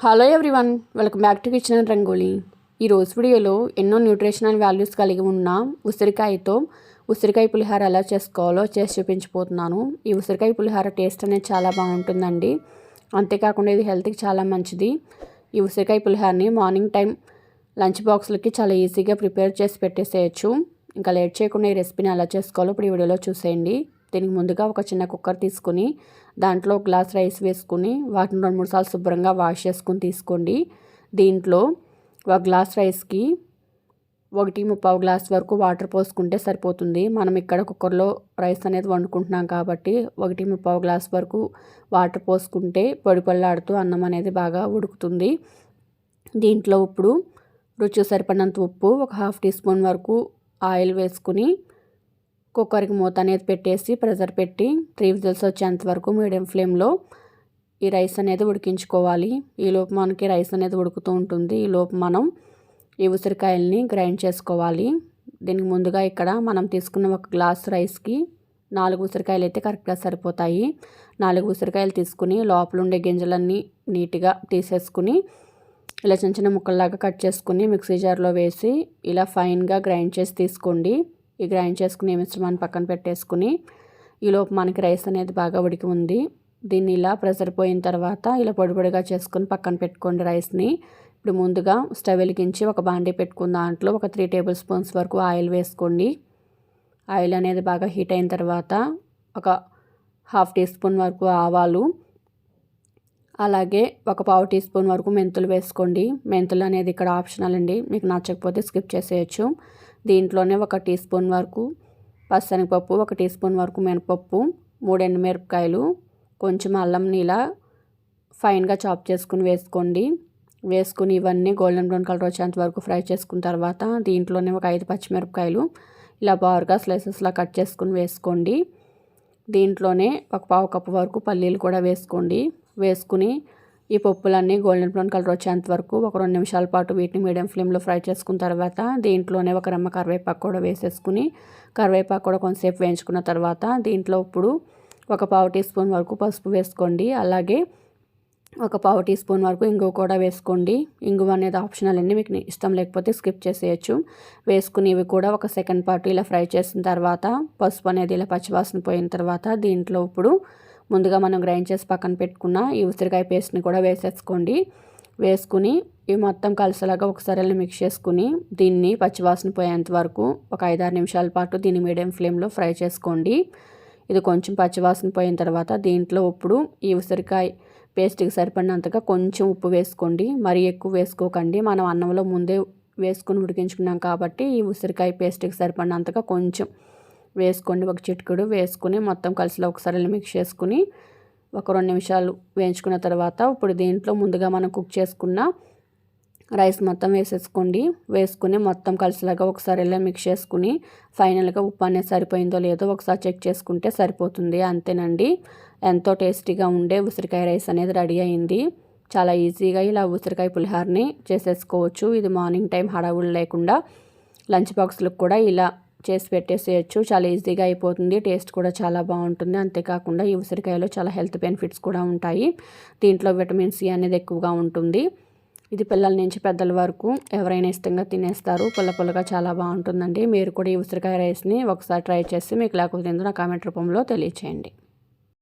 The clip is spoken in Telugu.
Hello everyone welcome back to kitchen Rangoli ఈ రోజు వీడియోలో ఎన్నో న్యూట్రిషనల్ వాల్యూస్ కలిగి ఉన్న ఉసిరికాయతో ఉసిరికాయ పులిహార ఎలా చేసుకోవాలో చేసి చూపించిపోతున్నాను ఈ ఉసిరికాయ పులిహార టేస్ట్ అనేది చాలా బాగుంటుందండి. అంతేకాకుండా ఇది హెల్త్కి చాలా మంచిది. ఈ ఉసిరికాయ పులిహారని మార్నింగ్ టైం లంచ్ బాక్స్లకి చాలా ఈజీగా ప్రిపేర్ చేసి పెట్టేసేయచ్చు. ఇంకా లేట్ చేయకుండా ఈ రెసిపీని ఎలా చేసుకోవాలో ఇప్పుడు ఈ వీడియోలో చూసేయండి. దీనికి ముందుగా ఒక చిన్న కుక్కర్ తీసుకుని దాంట్లో గ్లాస్ రైస్ వేసుకుని వాటిని రెండు మూడు సార్లు శుభ్రంగా వాష్ చేసుకుని తీసుకోండి. దీంట్లో ఒక గ్లాస్ రైస్కి ఒకటి ముప్పావు గ్లాస్ వరకు వాటర్ పోసుకుంటే సరిపోతుంది. మనం ఇక్కడ కుక్కర్లో రైస్ అనేది వండుకుంటున్నాం కాబట్టి ఒకటి ముప్పావు గ్లాస్ వరకు వాటర్ పోసుకుంటే పొడి పొల్లాడుతూ అన్నం అనేది బాగా ఉడుకుతుంది. దీంట్లో ఇప్పుడు రుచి సరిపడినంత ఉప్పు ఒక హాఫ్ టీ స్పూన్ వరకు ఆయిల్ వేసుకుని కుక్కర్కి మూత అనేది పెట్టేసి ప్రెజర్ పెట్టి త్రీ విజిల్స్ వచ్చేంత వరకు మీడియం ఫ్లేమ్లో ఈ రైస్ అనేది ఉడికించుకోవాలి. ఈలోపు మనకి రైస్ అనేది ఉడుకుతూ ఉంటుంది. ఈలోపు మనం ఈ ఉసిరికాయల్ని గ్రైండ్ చేసుకోవాలి. దీనికి ముందుగా ఇక్కడ మనం తీసుకున్న ఒక గ్లాస్ రైస్కి నాలుగు ఉసిరికాయలు అయితే కరెక్ట్గా సరిపోతాయి. నాలుగు ఉసిరికాయలు తీసుకుని లోపల ఉండే గింజలన్నీ నీట్గా తీసేసుకుని ఇలా చిన్న చిన్న ముక్కల్లాగా కట్ చేసుకుని మిక్సీ జార్లో వేసి ఇలా ఫైన్గా గ్రైండ్ చేసి తీసుకోండి. ఈ గ్రైండ్ చేసుకుని మిశ్రమాన్ని పక్కన పెట్టేసుకుని ఈలోపు మనకి రైస్ అనేది బాగా ఉడికి ఉంది. దీన్ని ఇలా ప్రెషర్ పోయిన తర్వాత ఇలా పొడి పొడిగా చేసుకుని పక్కన పెట్టుకోండి రైస్ని. ఇప్పుడు ముందుగా స్టవ్ వెలిగించి ఒక బాండీ పెట్టుకున్న దాంట్లో ఒక త్రీ టేబుల్ స్పూన్స్ వరకు ఆయిల్ వేసుకోండి. ఆయిల్ అనేది బాగా హీట్ అయిన తర్వాత ఒక హాఫ్ టీ స్పూన్ వరకు ఆవాలు అలాగే ఒక పావు టీ స్పూన్ వరకు మెంతులు వేసుకోండి. మెంతులు అనేది ఇక్కడ ఆప్షనల్ అండి. మీకు నచ్చకపోతే స్కిప్ చేసేయచ్చు. దీంట్లోనే ఒక టీ స్పూన్ వరకు పచ్చనిపప్పు ఒక టీ స్పూన్ వరకు మినపప్పు మూడు ఎండుమిరపకాయలు కొంచెం అల్లం ఇలా ఫైన్గా చాప్ చేసుకుని వేసుకోండి. వేసుకుని ఇవన్నీ గోల్డెన్ బ్రౌన్ కలర్ వచ్చేంత వరకు ఫ్రై చేసుకున్న తర్వాత దీంట్లోనే ఒక ఐదు పచ్చిమిరపకాయలు ఇలా బారుగా స్లైసెస్లా కట్ చేసుకుని వేసుకోండి. దీంట్లోనే ఒక పావు కప్పు వరకు పల్లీలు కూడా వేసుకోండి. వేసుకుని ఈ పప్పులన్నీ గోల్డెన్ బ్రౌన్ కలర్ వచ్చేంత వరకు ఒక రెండు నిమిషాల పాటు వీటిని మీడియం ఫ్లేమ్లో ఫ్రై చేసుకున్న తర్వాత దీంట్లోనే ఒక రమ్మ కరివేపాకు కూడా వేసేసుకుని కరివేపాకు కూడా కొంతసేపు వేయించుకున్న తర్వాత దీంట్లో ఇప్పుడు ఒక పావు టీ స్పూన్ వరకు పసుపు వేసుకోండి. అలాగే ఒక పావు టీ స్పూన్ వరకు ఇంగువ కూడా వేసుకోండి. ఇంగువ అనేది ఆప్షనల్ అండి మీకు ఇష్టం లేకపోతే స్కిప్ చేసేయచ్చు. వేసుకుని ఇవి కూడా ఒక సెకండ్ పాటు ఇలా ఫ్రై చేసిన తర్వాత పసుపు అనేది ఇలా పచ్చివాసన పోయిన తర్వాత దీంట్లో ఇప్పుడు ముందుగా మనం గ్రైండ్ చేసి పక్కన పెట్టుకున్న ఈ ఉసిరికాయ పేస్ట్ని కూడా వేసేసుకోండి. వేసుకుని ఇవి మొత్తం కలిసేలాగా ఒకసారి మిక్స్ చేసుకుని దీన్ని పచ్చివాసన పోయేంత వరకు ఒక ఐదారు నిమిషాల పాటు దీన్ని మీడియం ఫ్లేమ్లో ఫ్రై చేసుకోండి. ఇది కొంచెం పచ్చివాసన పోయిన తర్వాత దీంట్లో ఇప్పుడు ఈ ఉసిరికాయ పేస్ట్కి సరిపడినంతగా కొంచెం ఉప్పు వేసుకోండి. మరీ ఎక్కువ వేసుకోకండి. మనం అన్నంలో ముందే వేసుకుని ఉడికించుకున్నాం కాబట్టి ఈ ఉసిరికాయ పేస్ట్కి సరిపడినంతగా కొంచెం వేసుకోండి. ఒక చిటికెడు వేసుకుని మొత్తం కలిసిలో ఒకసారి మిక్స్ చేసుకుని ఒక రెండు నిమిషాలు వేయించుకున్న తర్వాత ఇప్పుడు దీంట్లో ముందుగా మనం కుక్ చేసుకున్న రైస్ మొత్తం వేసేసుకోండి. వేసుకుని మొత్తం కలిసిలాగా ఒకసారి ఇలా మిక్స్ చేసుకుని ఫైనల్గా ఉప్పు అనేది సరిపోయిందో లేదో ఒకసారి చెక్ చేసుకుంటే సరిపోతుంది. అంతేనండి. ఎంతో టేస్టీగా ఉండే ఉసిరికాయ రైస్ అనేది రెడీ అయింది. చాలా ఈజీగా ఇలా ఉసిరికాయ పులిహార్ని చేసేసుకోవచ్చు. ఇది మార్నింగ్ టైం హడావులు లేకుండా లంచ్ బాక్స్లకు కూడా ఇలా చేసి పెట్టేసేయచ్చు. చాలా ఈజీగా అయిపోతుంది. టేస్ట్ కూడా చాలా బాగుంటుంది. అంతేకాకుండా ఈ ఉసిరికాయలో చాలా హెల్త్ బెనిఫిట్స్ కూడా ఉంటాయి. దీంట్లో విటమిన్ సి అనేది ఎక్కువగా ఉంటుంది. ఇది పిల్లల నుంచి పెద్దల వరకు ఎవరైనా ఇష్టంగా తినేస్తారు. పుల్ల పుల్లగా చాలా బాగుంటుందండి. మీరు కూడా ఈ ఉసిరికాయ రైస్ని ఒకసారి ట్రై చేసి మీకు లేకపోతే నా కామెంట్ రూపంలో తెలియచేయండి.